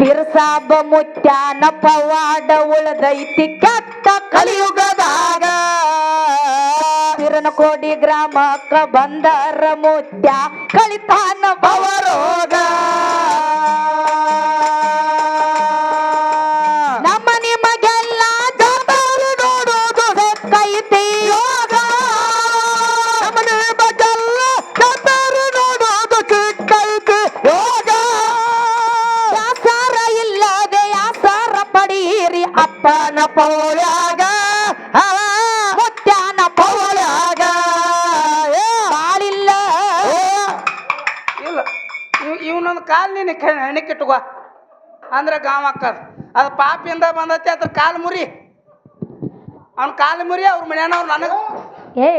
ಬಿರ್ಸಾಬ ಮುತ್ಯಾನ ಪವಾಡ ಉಳದೈತಿ ಕೆಟ್ಟ ಕಲಿಯುಗದಾಗ ಕೋಡಿ ಗ್ರಾಮಕ್ಕ ಬಂದರ ಮುತ್ಯ ಕಳಿತಾನ ಬವರೋಗ ಪೌಳ್ಯಾಗ ಮುತ್ಯಾನ ಪೌಳ್ಯಾಗ ಏ, ಬಾಳಿಲ್ಲ ಇಲ್ಲ ಇವ್ ಇವನೊಂದು ಕಾಲು ನೀನು ಹೆಣಿಕಿಟ್ಟುಕೋ ಅಂದ್ರೆ ಗಾಂವ್ ಅಕ್ಕದ. ಅದು ಪಾಪಿಂದ ಬಂದೈತಿ ಅದ್ರ ಕಾಲು ಮುರಿ. ಅವ್ನ ಕಾಲು ಮುರಿ ಅವ್ರ ಮನೆಯವ್ರು ನನಗೆ. ಏ.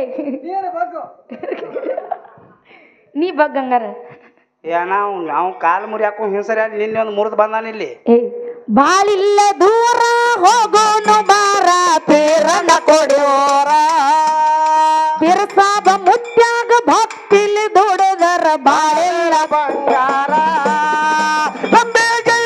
ನೀ ಬಗ್ಗಂಗಾರ ಏನ ಅವ್ನು ಅವ್ನು ಕಾಲು ಮುರಿ ಹಾಕೊಂಡು ಹಿಂಸರಿ ಅಲ್ಲಿ ನಿನ್ನೆ ಒಂದು ಮುರಿದು ಬಂದಾನ ಇಲ್ಲಿ. ಏ ಬಾಳಿಲ್ಲ ದೂರ ಹೋಗೋನು ಬಾರ ಪೇರನ ಕೊಡೋರ ಬಿರ್ಸಾಬ ಮುತ್ಯಾಗ ಭಕ್ತಿಲಿ ದುಡಿದರ ಬಾಳಿಲ್ಲ ಬಂಗಾರ. ಅಂಬೇಗೆ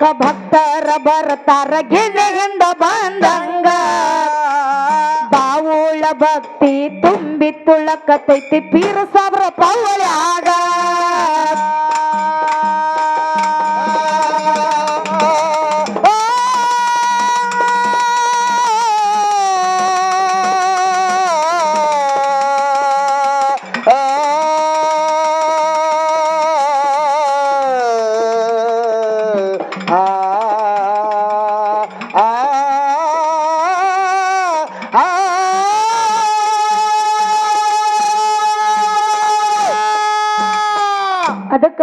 ಗ್ರಾಮಕ್ಕ ಭಕ್ತರ ಬರ್ತಾರ ಗಿಣೆಯಿಂದ ಬಂದಂಗ. ಬಾವುಳ ಭಕ್ತಿ ತುಂಬಿ ತುಳಕತೈತಿ ಪೀರ ಸಾವಿರ ಪವಳ್ಯಾಗ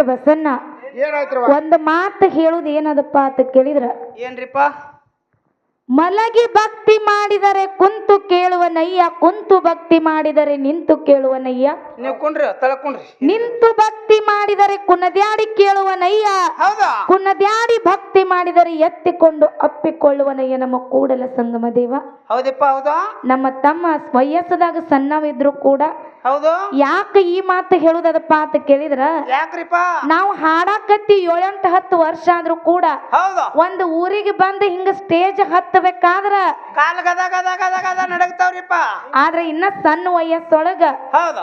ಬಸನ್ನ ಒಂದ್ ಒಂದು ಮಾತು ಹೇಳುದು ಏನದಪ್ಪ ಅಂತ ಕೇಳಿದ್ರ? ಏನ್ರಿಪ್ಪ? ಮಲಗಿ ಭಕ್ತಿ ಮಾಡಿದರೆ ಕುಂತು ಕೇಳುವ ನಯ್ಯ ಕುಂತು ಭಕ್ತಿ ಮಾಡಿದರೆ ನಿಂತು ಕೇಳುವ ನಯ್ಯ. ನೀವು ಕುಂಡ್ರಿ ತಳಕೊಂಡ್ರಿ ನಿಂತು ಭಕ್ತಿ ಮಾಡಿದರೆ ಕುನದ್ಯಾಡಿ ಕೇಳುವನಯ್ಯ. ಕುನದ್ಯಾಡಿ ಭಕ್ತಿ ಮಾಡಿದರೆ ಎತ್ತಿಕೊಂಡು ಅಪ್ಪಿಕೊಳ್ಳುವನಯ್ಯ ನಮ್ಮ ಕೂಡಲ ಸಂಗಮ ದೇವ. ಹೌದಪ್ಪ ಹೌದಾ? ನಮ್ಮ ತಮ್ಮ ವಯಸ್ಸದಾಗ ಸಣ್ಣವಿದ್ರು ಕೂಡ ಹೌದು? ಯಾಕೆ ಈ ಮಾತು ಹೇಳುದದಪ್ಪ ಅಂತ ಕೇಳಿದ್ರ? ಯಾಕ್ರಿಪ್ಪ? ನಾವು ಹಾಡಾಕತ್ತಿ ಏಳೆಂಟು ಹತ್ತು ವರ್ಷ ಆದ್ರೂ ಕೂಡ ಒಂದು ಊರಿಗೆ ಬಂದು ಹಿಂಗ ಸ್ಟೇಜ್ ಹತ್ತಬೇಕಾದ್ರ? ನಡಗ್ತಾವ್ರಿಪ್ಪ. ಆದ್ರೆ ಇನ್ನ ಸಣ್ಣ ವಯಸ್ಸೊಳಗ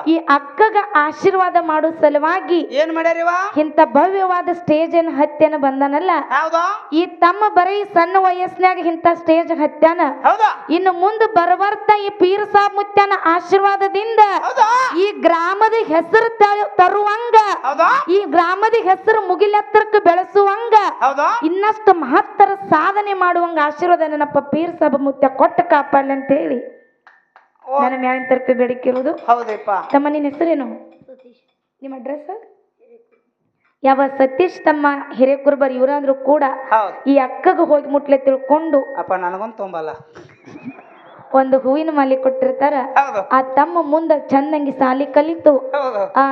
ಈ ಅಕ್ಕಗ ಆಶೀರ್ವಾದ ಮಾಡೋ ಸಲುವಾಗಿ ಏನ್ ಮಾಡ್ಯಾರಿವ ಇಂತ ಭವ್ಯವಾದ ಸ್ಟೇಜ್ ಏನ್ ಹತ್ಯನ ಬಂದನಲ್ಲ? ಹೌದು? ಈ ತಮ್ಮ ಬರೀ ಸಣ್ಣ ವಯಸ್ಸಿನಾಗ ಇಂತ ಸ್ಟೇಜ್ ಹತ್ಯಾನ? ಹೌದಾ? ಇನ್ನು ಮುಂದೆ ಬರವರ್ತ ಈ ಪೀರ್ ಸಾಬ್ ಮುತ್ಯನ ಆಶೀರ್ವಾದದಿಂದ ಹೌದಾ? ಈ ಗ್ರಾಮದ ಹೆಸರು ತರುವಂಗ ಹೌದಾ? ಈ ಗ್ರಾಮದ ಹೆಸರು ಮುಗಿಲೆತ್ತರಕ್ಕೆ ಬೆಳೆಸುವಂಗ ಹೌದಾ? ಇನ್ನಷ್ಟು ಮಹತ್ತರ ಸಾಧನೆ ಮಾಡುವಂಗ ಆಶೀರ್ವಾದ ನನ್ನಪ್ಪ ಪೀರ್ ಸಾಬ್ ಮುತ್ಯ ಕೊಟ್ಟ ಕಾಪಾಡಲಿ ಅಂತ ಹೇಳಿ. ನನ್ನ ಮ್ಯಾಲಿನ ಬೇಡಿಕೆ ಇರುವುದು. ಹೌದಪ್ಪ. ತಮ್ಮ ನಿನ್ನ ಹೆಸರೇನು? ನಿಮ್ಮ ಅಡ್ರೆಸ್ ಯಾವ ಸತೀಶ್ ತಮ್ಮ ಹಿರೇಕುರ್ಬರ್ ಇವರಾದ್ರೂ ಕೂಡ ಹೌದು. ಈ ಅಕ್ಕಗ ಹೋಗಿ ಮುಟ್ಲೆ ತಿಳ್ಕೊಂಡು ಅಪ್ಪ ನನಗೊಂದು ತುಂಬಲ್ಲ. ಒಂದು ಹೂವಿನ ಮಾಲೆ ಕೊಟ್ಟಿರ್ತಾರ. ಹೌದು. ಆ ತಮ್ಮ ಮುಂದ ಚಂದಂಗಿ ಸಾಲಿ ಕಲಿತು. ಹೌದು. ಆ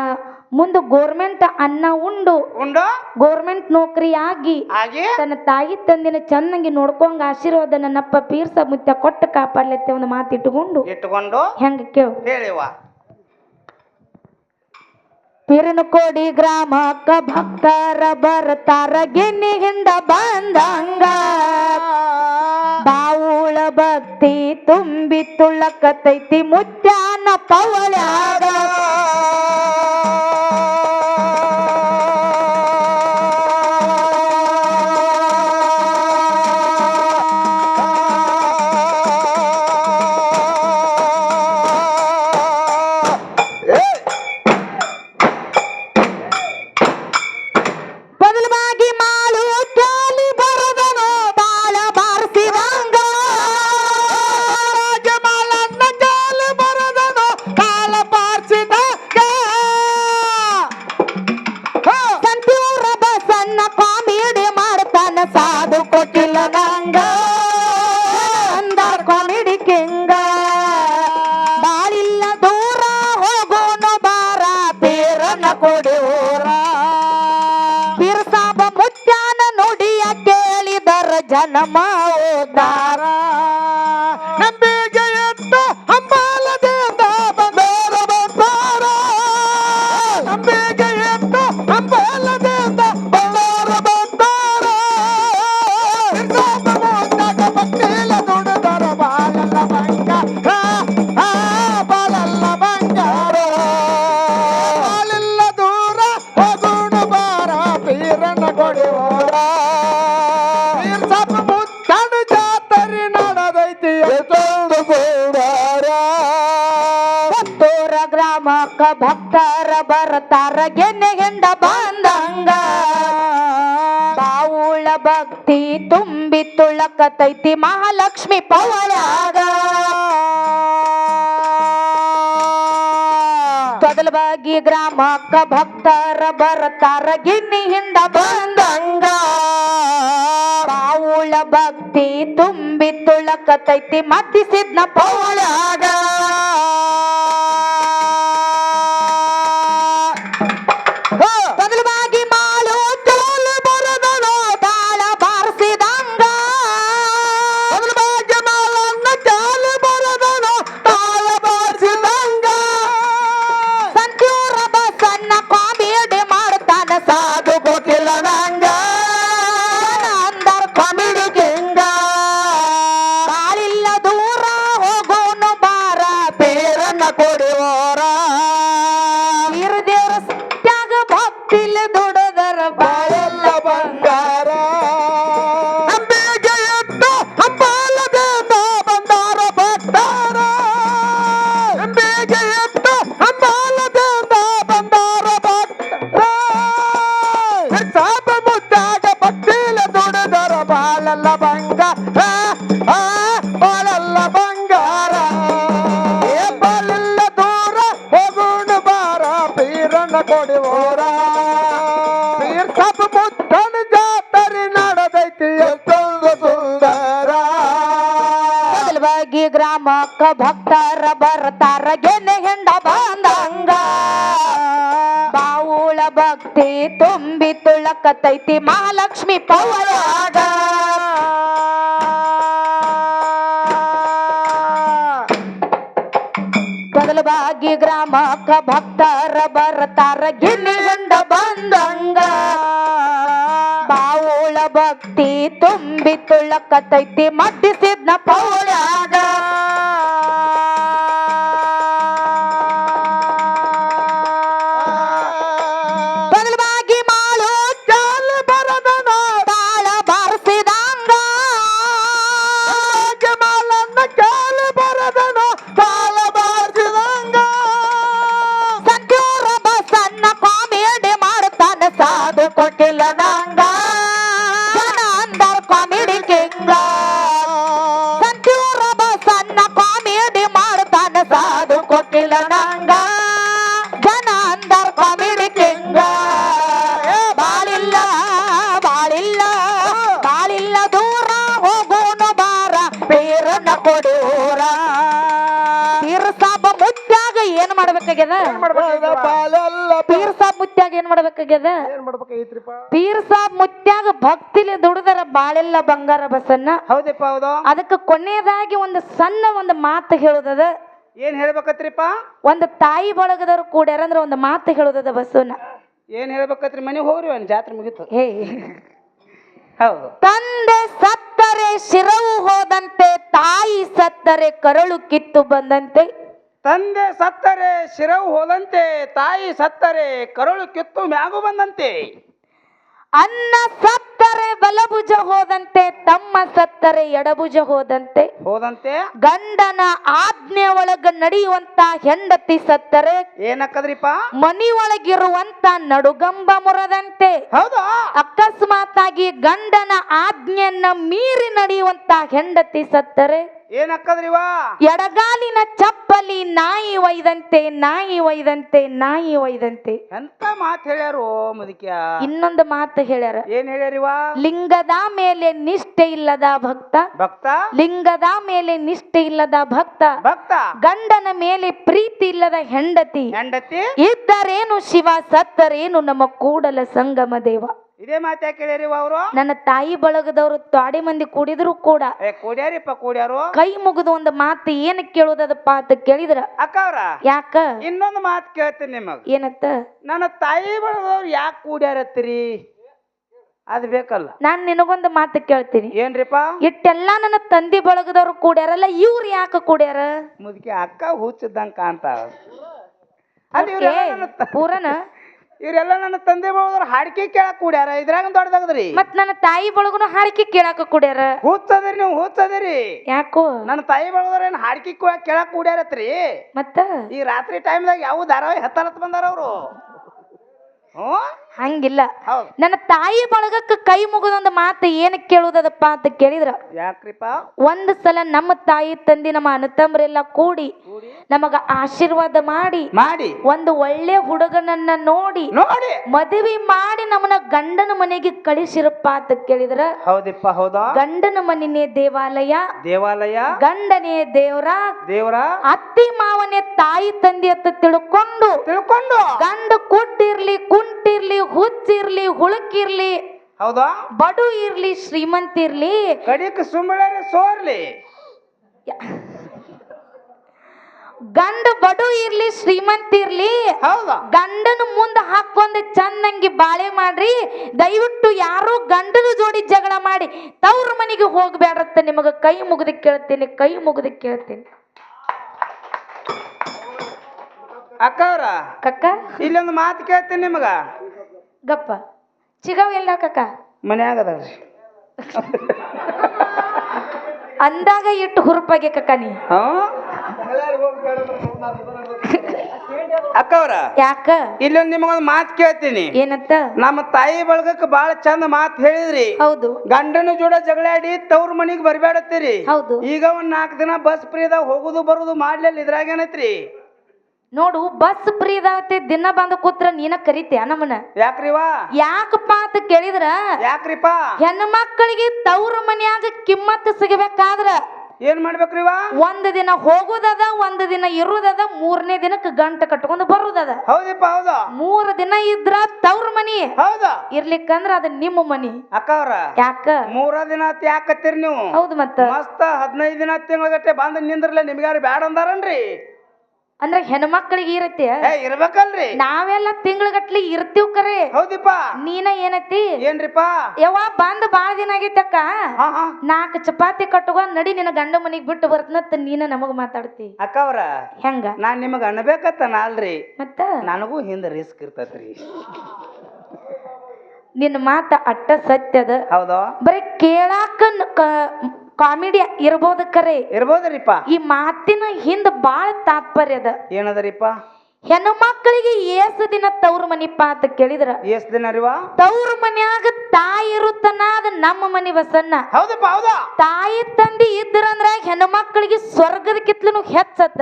ಮುಂದ ಗೋರ್ಮೆಂಟ್ ಅನ್ನ ಉಂಡು. ಉಂಡು? ಗೋರ್ಮೆಂಟ್ ನೌಕರಿ ಆಗಿ? ಹಾಗೆ ತನ್ನ ತಾಯಿ ತಂದಿನ ಚಂದಂಗಿ ನೋಡ್ಕೊಂಗ ಆಶೀರ್ವಾದ ನನ್ನಪ್ಪ ಪೀರ್ಸ ಮುತ್ಯ ಕೊಟ್ಟು ಕಾಪಾಡ್ಲತ್ತೆ ಒಂದು ಮಾತು ಇಟ್ಟುಕೊಂಡು. ಇಟ್ಕೊಂಡು ಹೆಂಗ ಕೇಳು. ಹೇಳಿವ ಪಿರನಕೋಡಿ ಗ್ರಾಮಕ್ಕ ಭಕ್ತರ ಬರ್ತಾರ ಗಿನ್ನಿಗಿಂದ ಬಂದಂಗ. ಬಾವುಳ ಭಕ್ತಿ ತುಂಬಿ ತುಳಕತೈತಿ ಮುತ್ಯಾನ ಪವಳ್ಯಾಗ. ಬರ್ತಾರ ಗೆನ್ನೆ ಹೆಂಡ ಬಂದಂಗ. ಬಾವುಳ ಭಕ್ತಿ ತುಂಬಿ ತುಳಕತೈತಿ ಮಹಾಲಕ್ಷ್ಮಿ ಪವಳಾಗ. ಗ್ರಾಮ ಗ್ರಾಮಕ್ಕ ಭಕ್ತರ ಬರ್ತಾರ ಗಿನ್ನಿ ಹಿಂಡ ಬಂದಂಗ. ಬಾವುಳ ಭಕ್ತಿ ತುಂಬಿ ತುಳಕತೈತಿ ಮತ್ತಿಸಿದ್ನ ಪವಳಾಗ. ಗ್ರಾಮಕ್ಕ ಭಕ್ತರ ಬರ್ತಾರ ಗೆನೆ ಹೆಂಡ ಬಂದಂಗ. ಬಾವುಳ ಭಕ್ತಿ ತುಂಬಿ ತುಳಕತೈತಿ ಮಹಾಲಕ್ಷ್ಮಿ ಪವಳಾಗ ಬದಲವಾಗಿ ಗ್ರಾಮಕ್ಕ ಭಕ್ತರ ಬರ್ತಾರ ಗಿನ್ನಿ ಹೆಂಡ ಬಂದಂಗ. ಬಾವುಳ ಭಕ್ತಿ ತುಂಬಿ ತುಳಕತೈತಿ ಮಡ್ಡಿಸಿದ್ನ ಪೌಳಾಗ ಮಾಡ್ಬೇಕಾಗ್ಯದ ಪೀರ್ ಸಾಬ್ ಮುತ್ಯಾಗ ಏನ್ ಮಾಡ್ಬೇಕಾಗ್ಯದ ಏನ್ ಮಾಡ್ಬೇಕಾಗಿತ್ರಿಪ್ಪ ಪೀರ್ ಸಾಬ್ ಮುತ್ಯಾಗ ಭಕ್ತಿಲಿ ದುಡಿದರ ಬಾಳೆಲ್ಲ ಬಂಗಾರ ಬಸನ್ನ ಹೌದಪ್ಪ ಹೌದು. ಅದಕ್ಕೆ ಕೊನೆಯದಾಗಿ ಒಂದು ಸಣ್ಣ ಒಂದು ಮಾತು ಹೇಳುದದ. ಏನ್ ಹೇಳ್ಬೇಕತ್ರಿಪ್ಪ? ಒಂದು ತಾಯಿ ಬಳಗದವ್ರು ಕೂಡ್ಯಾರ ಅಂದ್ರೆ ಒಂದು ಮಾತು ಹೇಳುದದ ಬಸ್ಸನ್ನ ಏನ್ ಹೇಳ್ಬೇಕತ್ರಿ? ಮನೆಗೆ ಹೋಗ್ರಿ ಒಂದು ಜಾತ್ರೆ ಮುಗಿತು. ಹೇ. ಹೌದು. ತಂದೆ ಸತ್ತರೆ ಶಿರವು ಹೋದಂತೆ ತಾಯಿ ಸತ್ತರೆ ಕರಳು ಕಿತ್ತು ಬಂದಂತೆ. ತಂದೆ ಸತ್ತರೆ ಶಿರವು ಹೋದಂತೆ ತಾಯಿ ಸತ್ತರೆ ಕರುಳು ಕಿತ್ತು ಮ್ಯಾಗು ಬಂದಂತೆ. ಅನ್ನ ಸತ್ತರೆ ಬಲಭುಜ ಹೋದಂತೆ ತಮ್ಮ ಸತ್ತರೆ ಎಡಭುಜ ಹೋದಂತೆ. ಹೋದಂತೆ? ಗಂಡನ ಆಜ್ಞೆ ಒಳಗ ನಡೆಯುವಂತ ಹೆಂಡತಿ ಸತ್ತರೆ ಏನಕ್ಕದ್ರಿಪ ಮನಿ ಒಳಗಿರುವಂತ ನಡುಗಂಬ ಮುರದಂತೆ. ಹೌದಾ? ಅಕಸ್ಮಾತ್ ಆಗಿ ಗಂಡನ ಆಜ್ಞೆಯನ್ನ ಮೀರಿ ನಡೆಯುವಂತ ಹೆಂಡತಿ ಸತ್ತರೆ. ಏನ್ ಅಕ್ಕದ್ರಿವಾ ಎಡಗಾಲಿನ ಚಪ್ಪಲಿ ನಾಯಿ ಒಯ್ದಂತೆ ನಾಯಿ ಒಯ್ದಂತೆ ನಾಯಿ ಒಯ್ದಂತೆ. ಎಂತ ಮಾತ್ ಹೇಳ್ಯಾರು ಮುದುಕ್ಯ? ಇನ್ನೊಂದು ಮಾತು ಹೇಳ್ಯಾರ. ಏನ್ ಹೇಳ್ಯಾರಿವ ಲಿಂಗದ ಮೇಲೆ ನಿಷ್ಠೆ ಇಲ್ಲದ ಭಕ್ತ. ಭಕ್ತ? ಲಿಂಗದ ಮೇಲೆ ನಿಷ್ಠೆ ಇಲ್ಲದ ಭಕ್ತ. ಭಕ್ತ? ಗಂಡನ ಮೇಲೆ ಪ್ರೀತಿ ಇಲ್ಲದ ಹೆಂಡತಿ. ಹೆಂಡತಿ? ಇದ್ದರೇನು ಶಿವ ಸತ್ತರೇನು ನಮ್ಮ ಕೂಡಲ ಸಂಗಮ ದೇವ. ಇದೇ ಮಾತ್ ಕೇಳಿರಿ ಅವರು? ನನ್ನ ತಾಯಿ ಬಳಗದವರು ತಾಡಿ ಮಂದಿ ಕೂಡಿದ್ರು ಕೂಡ ಏ ಕೂಡ್ಯಾರಿಪ್ಪ ಕೂಡ್ಯಾರು? ಕೈ ಮುಗಿದು ಒಂದು ಮಾತು ಏನ್ ಕೇಳೋದದಪ್ಪ ಅಂತ ಕೇಳಿದ್ರ? ಅಕ್ಕ ಅವ್ರ? ಯಾಕ? ಇನ್ನೊಂದು ಮಾತು ಕೇಳ್ತೀನಿ ನಿಮಗ್. ಏನತ್ತ? ನನ್ನ ತಾಯಿ ಬಳಗದವ್ರು ಯಾಕೆ ಕೂಡ್ಯಾರತ್ತೀರಿ? ಅದು ಬೇಕಲ್ಲ. ನಾನ್ ನಿನಗೊಂದು ಮಾತು ಕೇಳ್ತೀನಿ. ಏನ್ರಿಪ್ಪ? ಇಟ್ಟೆಲ್ಲ ನನ್ನ ತಂದೆ ಬಳಗದವ್ರು ಕೂಡ್ಯಾರಲ್ಲ ಇವ್ರು ಯಾಕೆ ಕೂಡ್ಯಾರ? ಮುದುಕಿ ಅಕ್ಕ ಹುಚ್ಚಿದ್ದಂಗ ಕಾಂತ ಅದು ಇವ್ರೆಲ್ಲ ನನ್ನ ತ- ಪೂರನ ಇವ್ರೆಲ್ಲ ನನ್ನ ತಂದೆ ಬಳದವ್ರು ಹಾಡಿಕೆ ಕೇಳಕ್ ಕೂಡ್ಯಾರ? ಇದ್ರಾಗ ದೊಡ್ಡದಾಗದ್ರಿ. ಮತ್ ನನ್ನ ತಾಯಿ ಬಳಗನು ಹಾಡಿಕೆ ಕೇಳಾಕ ಕೂಡ್ಯಾರ? ಹೂತದ್ರಿ ನೀವು ಹೂತದ್ರಿ. ಯಾಕೋ? ನನ್ನ ತಾಯಿ ಬಳದವ್ರ ಏನ್ ಹಾಡಿಕೆ ಕೇಳಕ್ ಕೂಡ್ಯಾರತ್ರಿ? ಮತ್ತ? ಈ ರಾತ್ರಿ ಟೈಮ್ದಾಗ ಯಾವ ಧಾರಾವಾಹಿ ಹತ್ತಾರತ್ ಬಂದಾರ ಅವರು? ಹ್ಞೂ? ಹಂಗಿಲ್ಲ. ನನ್ನ ತಾಯಿ ಬಳಗಕ್ಕೆ ಕೈ ಮುಗಿದೊಂದು ಮಾತು ಏನು ಕೇಳುದದಪ್ಪ ಅಂತ ಕೇಳಿದ್ರ? ಯಾಕ್ರಿಪ್ಪ? ಒಂದ್ ಸಲ ನಮ್ಮ ತಾಯಿ ತಂದಿ ನಮ್ಮ ಅಣ್ಣತಮ್ಮರೆಲ್ಲ ಕೂಡಿ? ನಮಗ ಆಶೀರ್ವಾದ ಮಾಡಿ ಮಾಡಿ. ಒಂದು ಒಳ್ಳೆ ಹುಡುಗನನ್ನ ನೋಡಿ ನೋಡಿ. ಮದುವೆ ಮಾಡಿ ನಮ್ಮನ್ನ ಗಂಡನ ಮನೆಗೆ ಕಳಿಸಿರಪ್ಪ ಅಂತ ಕೇಳಿದ್ರ? ಹೌದಿಪ್ಪ ಹೌದಾ? ಗಂಡನ ಮನೆನೇ ದೇವಾಲಯ ದೇವಾಲಯ? ಗಂಡನೇ ದೇವರ ದೇವರ? ಅತ್ತಿ ಮಾವನೇ ತಾಯಿ ತಂದೆ ಅಂತ ತಿಳ್ಕೊಂಡು ತಿಳ್ಕೊಂಡು. ಗಂಡ ಕುಟ್ಟಿರ್ಲಿ ಕುಂಟಿರ್ಲಿ ಹುಚ್ಚಿರ್ಲಿ ಹುಳಕ್ಕಿರ್ಲಿ ಹೌದಾ? ಬಡು ಇರ್ಲಿ ಶ್ರೀಮಂತ ಇರ್ಲಿ. ಕಡಿಕ್ ಸೋರ್ಲಿ. ಗಂಡ ಬಡು ಇರ್ಲಿ ಶ್ರೀಮಂತ ಇರ್ಲಿ. ಹೌದಾ? ಗಂಡನ ಮುಂದ ಹಾಕೊಂಡ್ ಚಂದಂಗಿ ಬಾಳೆ ಮಾಡ್ರಿ. ದಯವಿಟ್ಟು ಯಾರು ಗಂಡನ ಜೋಡಿ ಜಗಳ ಮಾಡಿ ತವ್ರ ಮನೆಗೆ ಹೋಗ್ಬೇಡತ್ತ ನಿಮಗ. ಕೈ ಮುಗಿದು ಕೇಳ್ತೀನಿ ಕೈ ಮುಗಿದು ಕೇಳ್ತೀನಿ. ಅಕ್ಕವ್ರ ಕಕ್ಕ? ಇಲ್ಲೊಂದು ಮಾತು ಕೇಳ್ತೀನಿ ನಿಮಗ. ಗಪ್ಪ. ಚಿಗವ್ ಎಲ್ಲ ಕಕ್ಕ ಮನ್ಯಾಗ ಅದಾಳ್ರಿ ಅಂದಾಗ ಇಟ್ಟು ಹುರುಪಾಗೆ ಕಕ್ಕ ನೀ. ಹಾ? ಅಕ್ಕವ್ರ? ಯಾಕ? ಇಲ್ಲೊಂದು ನಿಮಗೊಂದು ಮಾತು ಕೇಳ್ತೀನಿ. ಏನಂತ? ನಮ್ಮ ತಾಯಿ ಬಳಗಕ್ಕೆ ಬಾಳ ಚಂದ ಮಾತು ಹೇಳಿದ್ರಿ. ಹೌದು. ಗಂಡನ ಜೋಡ ಜಗಳಾಡಿ ತವ್ರ ಮನಿಗ್ ಬರ್ಬೇಡತ್ತೀರಿ ಹೌದು. ಈಗ ಒಂದ್ ನಾಲ್ಕು ದಿನ ಬಸ್ ಫ್ರೀದಾಗ ಹೋಗುದು ಬರುದು ಮಾಡ್ಲಿಲ್ಲ ಇದ್ರಾಗ ಏನೈತ್ರಿ? ನೋಡು ಬಸ್ ಫ್ರೀ ಇದಾವತ್ತೆ ದಿನ ಬಂದು ಕೂತ್ರ ನೀನ ಕರಿತೆ ನಮ್ಮನ ಯಾಕ್ರಿವಾ ಯಾಕಪ್ಪ ಅಂತ ಕೇಳಿದ್ರ? ಯಾಕ್ರಿಪ್ಪ ಹೆಣ್ಣು ಮಕ್ಕಳಿಗೆ ತವ್ರ ಮನ್ಯಾಗ ಕಿಮ್ಮತ್ ಸಿಗಬೇಕಾದ್ರ? ಏನ್ ಮಾಡ್ಬೇಕ್ರಿವಾ ಒಂದ್ ದಿನ ಹೋಗುದದ ಒಂದ್ ದಿನ ಇರುದದ ಮೂರನೇ ದಿನಕ್ಕೆ ಗಂಟ ಕಟ್ಕೊಂಡು ಬರುದದ. ಹೌದಪ್ಪ ಹೌದು. ಮೂರ್ ದಿನ ಇದ್ರ ತವ್ರ ಮನಿ. ಹೌದ. ಇರ್ಲಿಕ್ಕಂದ್ರ ಅದ ನಿಮ್ಮ ಮನಿ. ಅಕ್ಕವ್ರ ಯಾಕ? ಮೂರ ದಿನ ಆತ್ ಯಾಕತ್ತೀರಿ ನೀವು? ಹೌದು ಮತ್ತ. ಮಸ್ತ ಹದಿನೈದು ದಿನ ತಿಂಗಳಗಟ್ಟೆ ಬಂದ್ ನಿಂದ್ರಲ್ಲ ನಿಮ್ಗ್ಯಾರು ಬ್ಯಾಡ ಅಂದಾರನ್ರಿ? ಅಂದ್ರ ಹೆಣ್ಮಕ್ಳಿಗೆ ಇರತ್ತೆ. ಏ ಇರ್ಬೇಕಲ್ರಿ. ನಾವೆಲ್ಲ ತಿಂಗಳಗಟ್ಲಿ ಇರ್ತೀವ್ ಕರೆ. ಹೌದಿಪ್ಪ. ನೀನ ಏನತಿ ಏನ್ರಿಪ್ಪ? ಯವ್ವ ಬಂದ್ ಬಾಳ ದಿನ ಆಗೈತಕ್ಕ. ಹಾ ಹಾ. ನಾಲ್ಕು ಚಪಾತಿ ಕಟ್ಟುವ ನಡಿ ನಿನ್ನ ಗಂಡ ಮನಿಗ್ ಬಿಟ್ಟು ಬರ್ತನತ್ ನೀನ ನಮಗ್ ಮಾತಾಡ್ತಿ. ಅಕ್ಕವ್ರ ಹೆಂಗ? ನಾನ್ ನಿಮಗ ಅನ್ಬೇಕತ್ತ ಅಲ್ರಿ ಮತ್ತ? ನನಗೂ ಹಿಂದ ರಿಸ್ಕ್ ಇರ್ತೈತ್ರಿ. ನಿನ್ನ ಮಾತ ಅಟ್ಟ ಸತ್ಯದ. ಹೌದೋ? ಬರೀ ಕೇಳಾಕ ಕಾಮಿಡಿ ಇರ್ಬೋದು ಕರೆ. ಇರ್ಬೋದ್ರಿಪ್ಪ. ಈ ಮಾತಿನ ಹಿಂದ ಬಾಳ ತಾತ್ಪರ್ಯದ ಏನದರಿಪ್ಪ? ಹೆಣ್ಣು ಮಕ್ಕಳಿಗೆ ಎಷ್ಟು ದಿನ ತವ್ರ ಮನಿಪ್ಪ ಅಂತ ಕೇಳಿದ್ರ. ಎಷ್ಟ್ ದಿನ ರೀವಾ? ತವ್ರ ಮನ್ಯಾಗ ತಾಯಿ ಇರುತ್ತನ ಅದ ನಮ್ಮ ಮನಿ ಬಸನ್ನ ಹೌದಪ್ಪ ಹೌದಾ? ತಾಯಿ ತಂದಿ ಇದ್ರಂದ್ರ ಹೆಣ್ಣು ಮಕ್ಕಳಿಗೆ ಸ್ವರ್ಗದ ಕಿತ್ಲನು ಹೆಚ್ಚತ್ತ.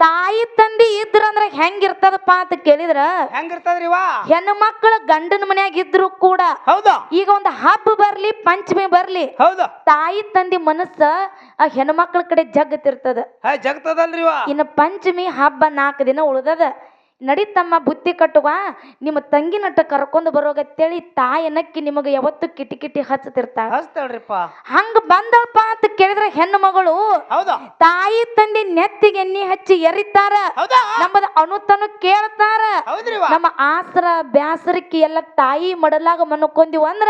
ತಾಯಿ ತಂದಿ ಇದ್ರಂದ್ರ ಹೆಂಗಿರ್ತದಪ್ಪ ಅಂತ ಕೇಳಿದ್ರ? ಹೆಂಗಿರ್ತದ್ರಿವಾ ಹೆಣ್ಣು ಮಕ್ಕಳು ಗಂಡನ ಮನ್ಯಾಗ ಇದ್ರು ಕೂಡ ಹೌದು. ಈಗ ಒಂದು ಹಬ್ಬ ಬರ್ಲಿ ಪಂಚಮಿ ಬರ್ಲಿ ಹೌದು. ತಾಯಿ ತಂದಿ ಮನಸ್ಸ ಆ ಹೆಣ್ಮಕ್ಳ ಕಡೆ ಜಗತ್ತಿರ್ತದ. ಜಗ್ತದಲ್ರಿ ಜಗತ್ತದಲ್ರಿವಾ ಇನ್ನು ಪಂಚಮಿ ಹಬ್ಬ ನಾಲ್ಕು ದಿನ ಉಳ್ದದ. ನಡಿತಮ್ಮ ಬುತ್ತಿ ಕಟ್ಟುವ. ನಿಮ್ಮ ತಂಗಿ ನಟ್ಟ ಕರ್ಕೊಂಡು ಬರೋಗತ್ತೇಳಿ ತಾಯನಕ್ಕಿ ನಿಮಗೆ ಯಾವತ್ತು ಕಿಟಿ ಕಿಟಿ ಹಚ್ಚತಿರ್ತಾಳ ಹಚ್ತಾಳ್ರಿಪ್ಪ. ಹಂಗ ಬಂದಪ್ಪ ಅಂತ ಕೇಳಿದ್ರೆ ಹೆಣ್ಣು ಮಗಳು. ಹೌದಾ? ತಾಯಿ ತಂದೆ ನೆತ್ತಿಗೆ ಎಣ್ಣಿ ಹಚ್ಚಿ ಎರಿತಾರ. ಹೌದಾ? ನಮ್ಮದ ಅನುತನು ಕೇಳ್ತಾರ. ನಮ್ಮ ಆಸರ ಬ್ಯಾಸರಕ್ಕಿ ಎಲ್ಲ ತಾಯಿ ಮಡಲಾಗ ಮನಕೊಂದಿವ ಅಂದ್ರ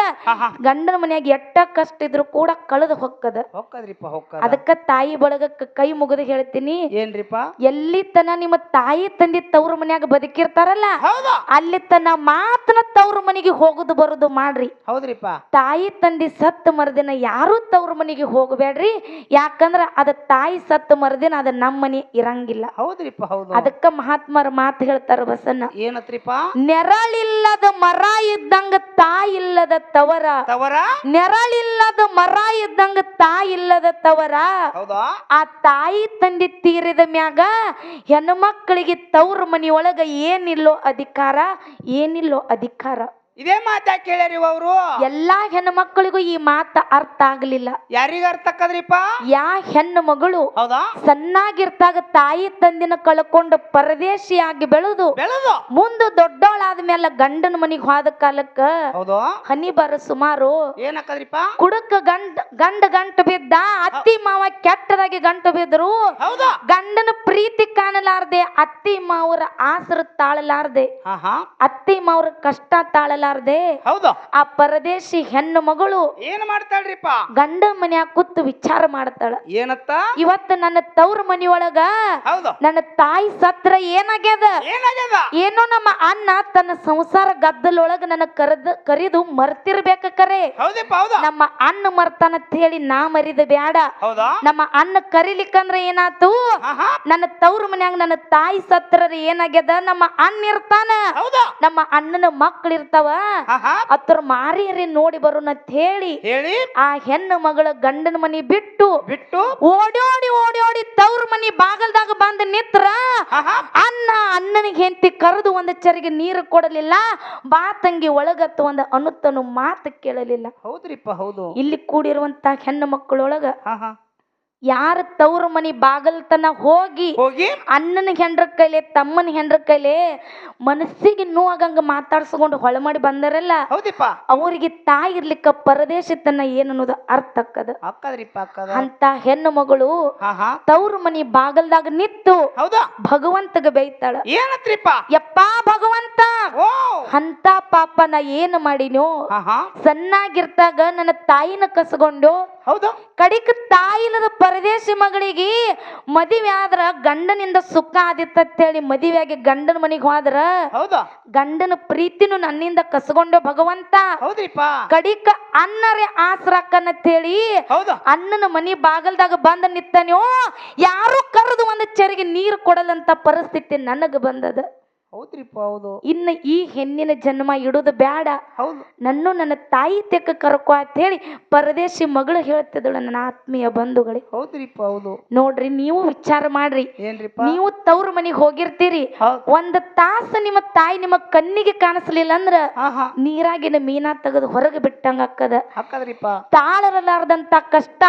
ಗಂಡನ ಮನ್ಯಾಗ ಎಟ್ಟ ಕಷ್ಟ ಇದ್ರು ಕೂಡ ಕಳೆದು ಹೊಕ್ಕದ. ಹೊಕ್ಕದ್ರಿಪ್ಪ ಹೊಕ್ಕದ. ಅದಕ್ಕ ತಾಯಿ ಬಳಗಕ್ಕ ಕೈ ಮುಗಿದು ಹೇಳ್ತೀನಿ. ಏನ್ರಿಪ್ಪ? ಎಲ್ಲಿ ತನ ನಿಮ್ಮ ತಾಯಿ ತಂದೆ ತವ್ರ ಮನ್ಯಾಗ ಮನ್ಯಾಗ ಬದುಕಿರ್ತಾರಲ್ಲ ಹೌದು. ಅಲ್ಲಿ ತನ್ನ ಮಾತನ ತವ್ರ ಮನೆಗೆ ಹೋಗುದು ಬರುದು ಮಾಡ್ರಿ. ಹೌದ್ರಿಪ್ಪ. ತಾಯಿ ತಂದಿ ಸತ್ತ ಮರದಿನ ಯಾರು ತವ್ರ ಮನೆಗೆ ಹೋಗಬೇಡ್ರಿ. ಯಾಕಂದ್ರ ಅದ ತಾಯಿ ಸತ್ತ ಮರದಿನ ಅದ ನಮ್ಮ ಮನೆ ಇರಂಗಿಲ್ಲ. ಹೌದ್ರಿಪ್ಪ ಹೌದು. ಅದಕ್ಕ ಮಹಾತ್ಮರ ಮಾತು ಹೇಳ್ತಾರ ಬಸನ್ನ ಏನತ್ರಿಪ್ಪ? ನೆರಳಿಲ್ಲದ ಮರ ಇದ್ದಂಗ ತಾಯಿ ಇಲ್ಲದ ತವರ. ತವರ? ನೆರಳಿಲ್ಲದ ಮರ ಇದ್ದಂಗ ತಾಯಿ ಇಲ್ಲದ ತವರ. ಹೌದಾ? ಆ ತಾಯಿ ತಂದಿ ತೀರಿದ ಮ್ಯಾಗ ಹೆಣ್ಮಕ್ಳಿಗೆ ತವ್ರ ಮನಿಯೊಳಗ ಏನಿಲ್ಲೋ ಅಧಿಕಾರ ಏನಿಲ್ಲೋ ಅಧಿಕಾರ. ಇದೇ ಮಾತಾ ಕೇಳ್ಯಾರಿ ಅವರು? ಎಲ್ಲಾ ಹೆಣ್ಣು ಮಕ್ಕಳಿಗೂ ಈ ಮಾತ ಅರ್ಥ ಆಗ್ಲಿಲ್ಲ. ಯಾರಿಗ ಅರ್ಥ ಆಕ್ಕದ್ರಿಪ್ಪ ಯಾ ಹೆಣ್ಣು ಮಗಳು ಹೌದಾ? ಸಣ್ಣಾಗಿರ್ತಾಗ ತಾಯಿ ತಂದಿನ ಕಳ್ಕೊಂಡು ಪರದೇಶಿಯಾಗಿ ಬೆಳೆದು ಬೆಳೆದು? ಮುಂದೆ ದೊಡ್ಡವಳಾದ ಮೇಲೆ ಗಂಡನ ಮನೆಗೆ ಹೋದ ಕಾಲಕ್ಕ ಹೌದು. ಹನಿ ಬರ ಸುಮಾರು ಏನಕ್ಕದ್ರಿಪ್ಪ ಕುಡಕ ಗಂಡ ಗಂಡ ಗಂಟು ಬಿದ್ದ ಅತ್ತಿ ಮಾವ ಕೆಟ್ಟದಾಗಿ ಗಂಟು ಬಿದ್ರು. ಹೌದಾ? ಗಂಡನ ಪ್ರೀತಿ ಕಾಣಲಾರ್ದೆ ಅತ್ತಿ ಮಾವರ ಆಸರ ತಾಳಲಾರ್ದೆ. ಹಾ ಹಾ ಅತ್ತಿ ಮಾವರ ಕಷ್ಟ ತಾಳಲಾರ್ದೆ. ಹೌದು. ಆ ಪರದೇಶಿ ಹೆಣ್ಣು ಮಗಳು ಏನ್ ಮಾಡ್ತಾಳ್ರಿಪ್ಪ? ಗಂಡ ಮನ್ಯಾಗ ಕೂತು ವಿಚಾರ ಮಾಡ್ತಾಳ. ಏನತ್ತ? ಇವತ್ತು ನನ್ನ ತವ್ರ ಮನಿಯೊಳಗ ಹೌದು. ನನ್ನ ತಾಯಿ ಸತ್ರ ಏನಾಗ್ಯದ? ಏನಾಗ್ಯದ? ಏನೋ ನಮ್ಮ ಅಣ್ಣ ತನ್ನ ಸಂಸಾರ ಗದ್ದಲೊಳಗ ನನ್ನ ಕರೆದ ಕರಿದು ಮರ್ತಿರ್ಬೇಕ ಕರೆ. ಹೌದಪ್ಪ ಹೌದಾ. ನಮ್ಮ ಅಣ್ಣ ಮರ್ತಾನ ಅಂತ ಹೇಳಿ ನಾ ಮರಿದ ಬ್ಯಾಡ. ಹೌದಾ? ನಮ್ಮ ಅಣ್ಣ ಕರಿಲಿಕ್ಕಂದ್ರ ಏನಾತು? ನನ್ನ ತವ್ರ ಮನ್ಯಾಗ ನನ್ನ ತಾಯಿ ಸತ್ರ ಏನಾಗ್ಯದ? ನಮ್ಮ ಅಣ್ಣ ಇರ್ತಾನ. ಹೌದಾ. ನಮ್ಮ ಅಣ್ಣನ ಮಕ್ಳು ಇರ್ತಾವ. ಅತ್ರ ಮಾರಿಯರಿ ನೋಡಿ ಬರೋಣ ಅಂತ ಹೇಳಿ ಹೇಳಿ. ಆ ಹೆಣ್ಣು ಮಗಳ ಗಂಡನ ಮನಿ ಬಿಟ್ಟು ಬಿಟ್ಟು. ಓಡೋಡಿ ಓಡೋಡಿ ತವ್ರ ಮನಿ ಬಾಗಲ್ದಾಗ ಬಂದ ನಿತ್ರ ಅನ್ನ ಅಣ್ಣನಿಗೆ ಹೆಂಡತಿ ಕರೆದು ಒಂದು ಚರಿಗೆ ನೀರು ಕೊಡಲಿಲ್ಲ. ಬಾ ತಂಗಿ ಒಳಗತ್ತು ಒಂದು ಅನುತ್ತನು ಮಾತು ಕೇಳಲಿಲ್ಲ. ಹೌದ್ರಿಪ್ಪ ಹೌದು. ಇಲ್ಲಿ ಕೂಡಿರುವಂತ ಹೆಣ್ಣು ಮಕ್ಕಳೊಳಗ ಯಾರ ತವ್ರ ಮನಿ ಬಾಗಲ್ತನ ಹೋಗಿ ಹೋಗಿ ಅಣ್ಣನ ಹೆಂಡ್ರ ಕೈಲೆ ತಮ್ಮನ ಹೆಂಡ್ರ ಕೈಲೆ ಮನಸ್ಸಿಗೆ ನೋವಾಗಂಗ ಮಾತಾಡ್ಸ್ಕೊಂಡು ಹೊಳ ಮಾಡಿ ಬಂದರಲ್ಲ ಹೌದಿಪ್ಪ. ಅವರಿಗೆ ತಾಯಿ ಇರ್ಲಿಕ್ಕ ಪರದೇಶತನ ತನ್ನ ಅರ್ಥ ಅಕ್ಕದ. ಅಕ್ಕದ್ರಿಪ್ಪ ಅಕ್ಕದ. ಅಂತ ಹೆಣ್ಣು ಮಗಳು ಹಾ ಹಾ. ತವ್ರ ಮನಿ ಬಾಗಲ್ದಾಗ ನಿತ್ತು ಹೌದಾ? ಭಗವಂತಗ ಬೈತಾಳ ಏನತ್ರಿಪ್ಪ? ಯಪ್ಪಾ ಭಗವಂತ! ಓ! ಅಂತ ಪಾಪ ನಾ ಏನು ಮಾಡಿನೋ ಹಾ ಹಾ. ಸಣ್ಣಾಗಿರ್ತಾಗ ನನ್ನ ತಾಯಿನ ಕಸ್ಕೊಂಡು ಹೌದು. ಕಡಿಕ ತಾಯಿಲ್ಲದ ಪರದೇಶಿ ಮಗಳಿಗೆ ಮದುವೆ ಆದ್ರ ಗಂಡನಿಂದ ಸುಖ ಆದಿತ್ತಂತೇಳಿ ಮದುವೆಯಾಗಿ ಗಂಡನ ಮನೆಗೆ ಹೋದ್ರ ಹೌದಾ. ಗಂಡನ ಪ್ರೀತಿನು ನನ್ನಿಂದ ಕಸಗೊಂಡ ಭಗವಂತ. ಕಡಿಕ ಅನ್ನರೇ ಹೇಳಿ ಹೌದಾ. ಅಣ್ಣನ ಮನಿ ಬಾಗಲ್ದಾಗ ಬಂದ ನಿತ್ತನೋ ಯಾರು ಕರೆದು ಒಂದು ಚರಿಗೆ ನೀರು ಕೊಡಲಂತ ಪರಿಸ್ಥಿತಿ ನನಗೆ ಬಂದದ. ಹೌದ್ರಿಪ್ಪ ಹೌದು. ಇನ್ನು ಈ ಹೆಣ್ಣಿನ ಜನ್ಮ ಇಡುದು ಬೇಡ ಹೌದು. ನನ್ನು ನನ್ನ ತಾಯಿ ತೆಕ್ಕ ಕರ್ಕೊ ಅಂತ ಹೇಳಿ ಪರದೇಶಿ ಮಗಳು ಹೇಳ್ತಿದ್ದಳು ನನ್ನ ಆತ್ಮೀಯ ಬಂಧುಗಳೇ. ಹೌದ್ರಿಪ್ಪ ಹೌದು. ನೋಡ್ರಿ ನೀವು ವಿಚಾರ ಮಾಡ್ರಿ. ಏನ್ರಿಪ್ಪ ನೀವು ತವ್ರ ಮನೆಗೆ ಹೋಗಿರ್ತೀರಿ. ಹೌದ್ ಒಂದ್ ತಾಸು ನಿಮ್ಮ ತಾಯಿ ನಿಮ್ಮ ಕಣ್ಣಿಗೆ ಕಾಣಿಸ್ಲಿಲ್ಲ ಅಂದ್ರ ಹಾ ಹಾ. ನೀರಾಗಿನ ಮೀನಾ ತೆಗೆದು ಹೊರಗೆ ಬಿಟ್ಟಂಗ ಅಕ್ಕದ ಅಕ್ಕದ್ರಿಪ್ಪ ತಾಳರಲಾರ್ದಂತ ಕಷ್ಟ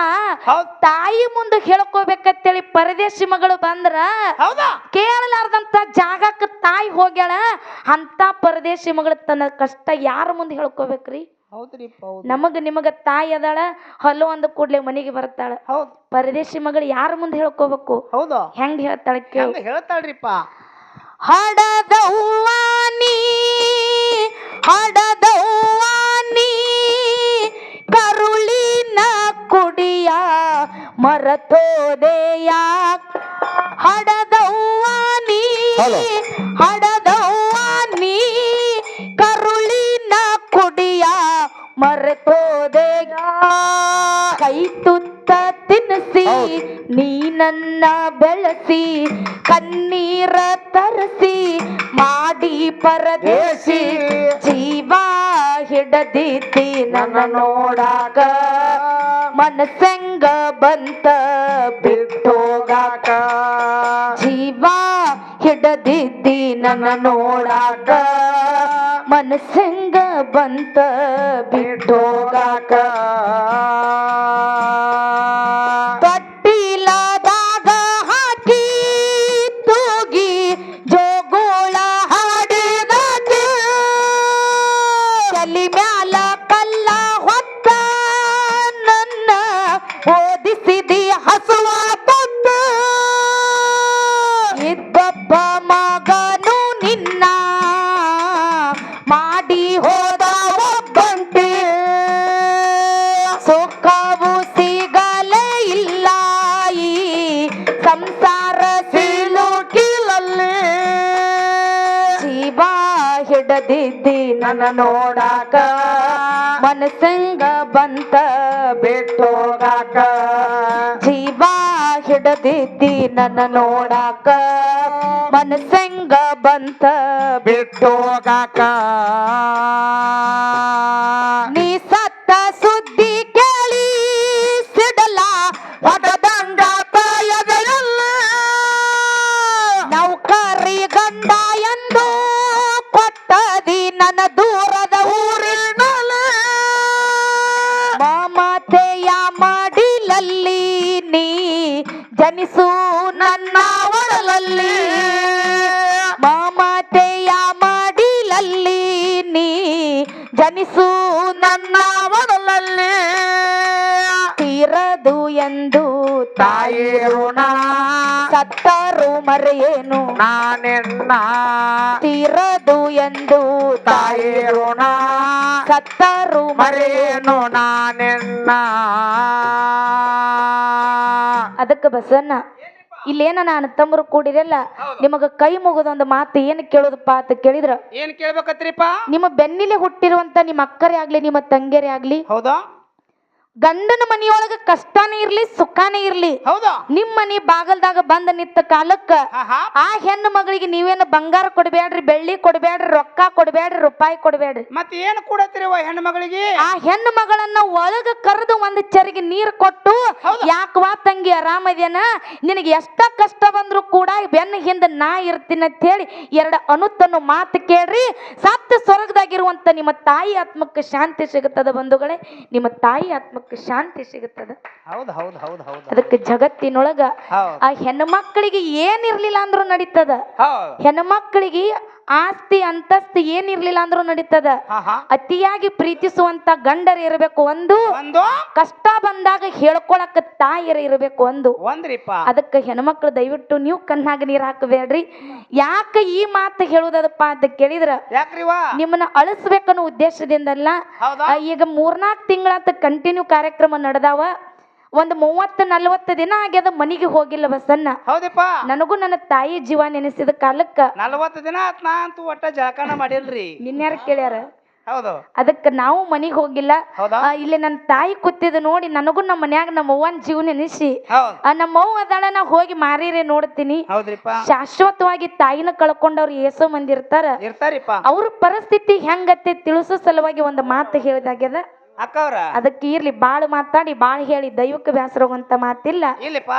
ಹೌದ್ ತಾಯಿ ಮುಂದೆ ಹೇಳ್ಕೋಬೇಕಂತೇಳಿ ಪರದೇಶಿ ಮಗಳು ಬಂದ್ರ ಹೌದಾ? ಕೇಳಲಾರ್ದಂತ ಜಾಗಕ್ಕೆ ತಾಯಿ ಹೋಗ್ಯಾಳ? ಅಂತ ಪರದೇಶಿ ಮಗಳ ತನ್ನ ಕಷ್ಟ ಯಾರ ಮುಂದೆ ಹೇಳ್ಕೋಬೇಕ್ರಿ? ಹೌದ್ರಿಪ್ಪ ಹೌದು. ನಮಗ ನಿಮಗ ತಾಯಿ ಅದಾಳ ಹಲೋ ಅಂದ ಕೂಡ್ಲೆ ಮನೆಗೆ ಬರ್ತಾಳ. ಹೌದ್. ಪರದೇಶಿ ಮಗಳು ಯಾರ ಮುಂದೆ ಹೇಳ್ಕೋಬೇಕು? ಹೌದು. ಹೆಂಗ್ ಹೇಳ್ತಾಳ ಹೇಳ್ತಾಳ್ರಿಪ್ಪ? ಹಡದವ್ವಾನಿ ಹಡದವ್ವಾನಿ ಕರುಳಿನ ಕುಡಿಯ ಮರತೋದೆಯ. ಹಡದವ್ವಾನಿ ಹಲೋ. ಕೈ ತುತ್ತ ತಿನ್ನಿಸಿ ಹೌದು. ನೀ ನನ್ನ ಬೆಳೆಸಿ ಕಣ್ಣೀರ ತರಿಸಿ ಮಾಡಿ ಪರದೇಶಿ ಜೀವ ಹಿಡದಿದ್ದಿ ನನ್ನ ನೋಡಾಕ ಮನಸ್ಸಂಗ ಬಂತ ಬಿಟ್ಟೋಗಾಕ. ಜೀವ ಹಿಡದಿದ್ದಿ ನನ್ನ ನೋಡಾಕ ಮನಸ್ಸಂಗ ಬಂತ ಬಿಟ್ಟೋಗಾಕ. ಮನಸ್ಸಂಗ ಬಂತ ಬಿಟ್ಟೋಗಾಕ. ಜೀವ ಹಿಡದಿದ್ದಿ ನನ್ನ ನೋಡಾಕ. ಮನಸಂಗ ಬಂತ ಬಿಟ್ಟೋಗಾಕ. ನೀ ಸತ್ತ ಸುದ್ದಿ ಕೇಳಿ ಸಿಡಲ ಹೊಡೆದಂಗ ಎಂದು ತಾಯಿ ಋಣ ಸತ್ತರು ಮರೆಯೇನು? ನಾನೆನ್ನ ತೀರದು ಎಂದು ತಾಯಿ ಋಣ ಸತ್ತರು ಮರೆಯೇನು? ನಾನೆನ್ನ. ಅದಕ್ಕೆ ಬಸನ್ನ ಇಲ್ಲೇನ ನಾನು ತಮ್ಮರು ಕೂಡಿರಲ್ಲ ನಿಮಗ ಕೈ ಮುಗಿದೊಂದು ಮಾತು ಏನು ಕೇಳೋದಪ್ಪ ಅಂತ ಕೇಳಿದ್ರ? ಏನ್ ಕೇಳ್ಬೇಕತ್ರಿಪ್ಪ? ನಿಮ್ಮ ಬೆನ್ನಿಲೆ ಹುಟ್ಟಿರುವಂತ ನಿಮ್ಮ ಅಕ್ಕರೇ ಆಗ್ಲಿ ನಿಮ್ಮ ತಂಗಿಯರೇ ಆಗ್ಲಿ ಹೌದಾ? ಗಂಡನ ಮನಿಯೊಳಗ ಕಷ್ಟನೇ ಇರ್ಲಿ ಸುಖಾನೇ ಇರ್ಲಿ. ಹೌದು. ನಿಮ್ ಮನಿ ಬಾಗಲ್ದಾಗ ಬಂದ ನಿಂತ ಕಾಲಕ್ಕ ಆ ಹೆಣ್ಣು ಮಗಳಿಗೆ ನೀವೇನು ಬಂಗಾರ ಕೊಡ್ಬೇಡ್ರಿ ಬೆಳ್ಳಿ ಕೊಡ್ಬೇಡ್ರಿ ರೊಕ್ಕ ಕೊಡ್ಬೇಡ್ರಿ ರೂಪಾಯಿ ಕೊಡ್ಬೇಡ್ರಿ. ಮತ್ತೆ ಏನ್ ಕೊಡತ್ರಿ ಹೆಣ್ಣು ಮಗಳಿಗೆ? ಆ ಹೆಣ್ಣು ಮಗಳನ್ನ ಒಳಗ ಕರೆದು ಒಂದು ಚರಿಗೆ ನೀರು ಕೊಟ್ಟು? ಯಾಕವಾ ತಂಗಿ ಆರಾಮದೇನ? ನಿನಗೆ ಎಷ್ಟ ಕಷ್ಟ ಬಂದ್ರು ಕೂಡ ಬೆನ್ನ ಹಿಂದ ನಾ ಇರ್ತೀನಿ ಅಂತ ಹೇಳಿ ಎರಡು ಅನುತನ್ನು ಮಾತು ಕೇಳ್ರಿ. ಸತ್ತ ಸ್ವರ್ಗದಾಗಿರುವಂತ ನಿಮ್ಮ ತಾಯಿ ಆತ್ಮಕ್ಕೆ ಶಾಂತಿ ಸಿಗುತ್ತದೆ ಬಂಧುಗಳೇ. ನಿಮ್ಮ ತಾಯಿ ಆತ್ಮಕ್ಕೆ ಶಾಂತಿ ಸಿಗುತ್ತದೆ. ಹೌದು ಹೌದು ಹೌದು ಹೌದು. ಅದಕ್ಕೆ ಜಗತ್ತಿನೊಳಗ ಆ ಹೆಣ್ಮಕ್ಳಿಗೆ ಮಕ್ಕಳಿಗೆ ಏನಿರ್ಲಿಲ್ಲ ಅಂದ್ರೂ ನಡೀತದ. ಹೆಣ್ಮಕ್ಳಿಗೆ ಹೆಣ್ಣು ಮಕ್ಕಳಿಗೆ ಆಸ್ತಿ ಅಂತಸ್ತು ಏನಿರ್ಲಿಲ್ಲ ಅಂದ್ರೂ ನಡೀತದ. ಅತಿಯಾಗಿ ಪ್ರೀತಿಸುವಂತ ಗಂಡರು ಇರಬೇಕು ಒಂದು ಒಂದು. ಕಷ್ಟ ಬಂದಾಗ ಹೇಳ್ಕೊಳಕ ತಾಯಿಯರ ಇರಬೇಕು ಒಂದು. ಒಂದ್ರಿಪ್ಪ. ಅದಕ್ಕೆ ಹೆಣ್ಮಕ್ಳು ದಯವಿಟ್ಟು ನೀವು ಕಣ್ಣಾಗ ನೀರ್ ಹಾಕಬೇಡ್ರಿ. ಯಾಕೆ ಈ ಮಾತು ಹೇಳುದಪ್ಪ ಅಂತ ಕೇಳಿದ್ರ. ನಿಮ್ಮನ್ನ ಅಳಿಸ್ಬೇಕನ್ನೋ ಉದ್ದೇಶದಿಂದಲ್ಲ. ಈಗ ಮೂರ್ನಾಲ್ಕು ತಿಂಗಳ ಕಂಟಿನ್ಯೂ ಕಾರ್ಯಕ್ರಮ ನಡೆದಾವ. ಒಂದು ಮೂವತ್ತು ನಲ್ವತ್ತು ದಿನ ಆಗ್ಯದ ಮನಿಗೆ ಹೋಗಿಲ್ಲ ಬಸನ್ನ ಹೌದಪ್ಪ. ನನಗೂ ನನ್ನ ತಾಯಿ ಜೀವ ನೆನೆಸಿದ ಕಾಲಕ್ಕ. ನಲ್ವತ್ತು ದಿನ ಆತ್ ನಾ ಅಂತೂ ಒಟ್ಟ ಜಳಕನ ಮಾಡಿಲ್ರಿ. ನಿನ್ಯಾರ ಕೇಳ್ಯಾರ? ಹೌದು. ಅದಕ್ಕೆ ನಾವು ಮನಿಗೆ ಹೋಗಿಲ್ಲ. ಹೌದಾ? ಆ, ಇಲ್ಲಿ ನನ್ನ ತಾಯಿ ಕುತ್ತಿದ ನೋಡಿ ನನಗೂ ನಮ್ಮ ಮನ್ಯಾಗ ನಮ್ಮ ಅವ್ವನ ಜೀವ ನೆನೆಸಿ. ಹೌದ್. ಆ, ನಮ್ಮ ಅವ್ವ ಅದಾಳ ನಾ ಹೋಗಿ ಮಾರೀರಿ ನೋಡ್ತೀನಿ. ಹೌದ್ರಿಪ್ಪ. ಶಾಶ್ವತವಾಗಿ ತಾಯಿನ ಕಳ್ಕೊಂಡವ್ರು ಏಸೋ ಮಂದಿ ಇರ್ತಾರ. ಇರ್ತಾರಿಪ್ಪ. ಅವ್ರ ಪರಿಸ್ಥಿತಿ ಹೆಂಗತ್ತೆ ತಿಳಿಸೋ ಸಲುವಾಗಿ ಒಂದು ಮಾತು ಹೇಳಿದಾಗ್ಯದ. ಅಕ್ಕವ್ರ? ಅದಕ್ಕೆ ಇರ್ಲಿ ಬಾಳ್ ಮಾತಾಡಿ ಬಾಳ್ ಹೇಳಿ ದೈವಕ್ಕೆ ಬ್ಯಾಸರೋಗಂತ ಹೋಗುವಂತ ಮಾತಿಲ್ಲ. ಇಲ್ಲಿಪ್ಪ.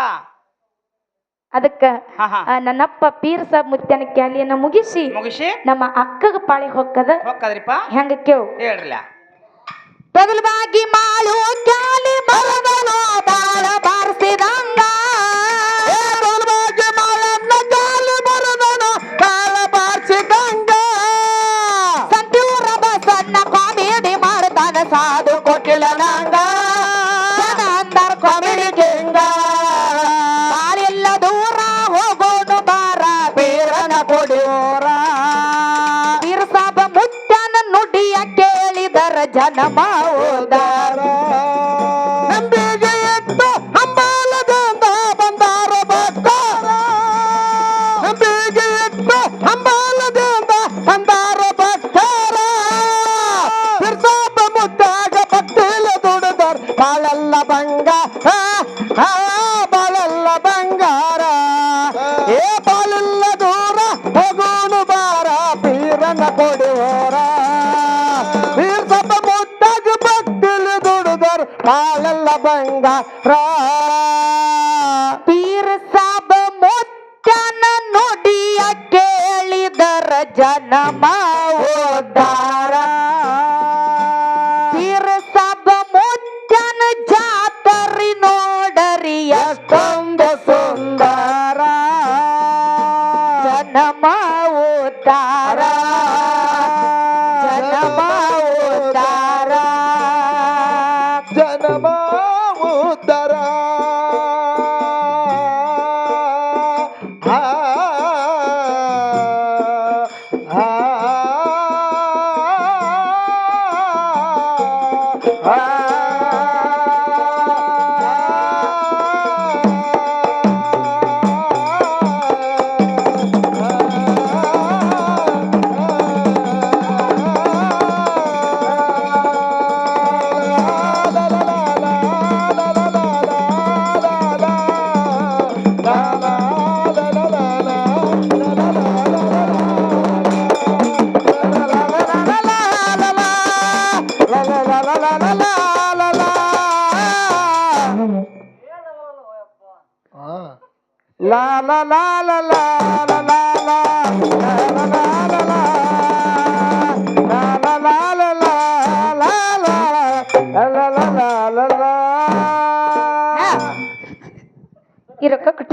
ಅದಕ್ಕ ಆ, ನನ್ನಪ್ಪ ಪೀರ್ ಸಾಬ್ ಮುತ್ಯನ ಕ್ಯಾಲಿಯನ್ನ ಮುಗಿಸಿ ಮುಗಿಸಿ? ನಮ್ಮ ಅಕ್ಕಗ ಪಾಳಿ ಹೊಕ್ಕದ. ಹೊಕ್ಕದ್ರಿಪ್ಪ? ಹೆಂಗ ಕೇಳು. ಹೇಳ್ರಲ್ಲ. ತೊಗಲ್ಬಾಗಿ ಮಾಳು ಕ್ಯಾಲಿ ಮರದನೋ ಸಾಧು ಕೊಟ್ಟಿಲ್ಲ ನಂಗ ಕಾಮಿಡಿ ಕಿಂಗ. ಬಾಳೆಲ್ಲ ದೂರ ಹೋಗೋನು ಬಾರ ಬೀರನ ಕೊಡಿಯೋರ. ಪೀರ್ ಸಾಬ ಮುತ್ಯನ ನುಡಿಯ ಕೇಳಿದರ ಜನ ಹೋದಾರ ಬಾಳೆಲ್ಲ ಬಂಗಾರ. ಪೀರ್ ಸಾಬ ಮೊಚ್ಚನ ನುಡಿಯ ಕೇಳಿದರ ಜನಮ.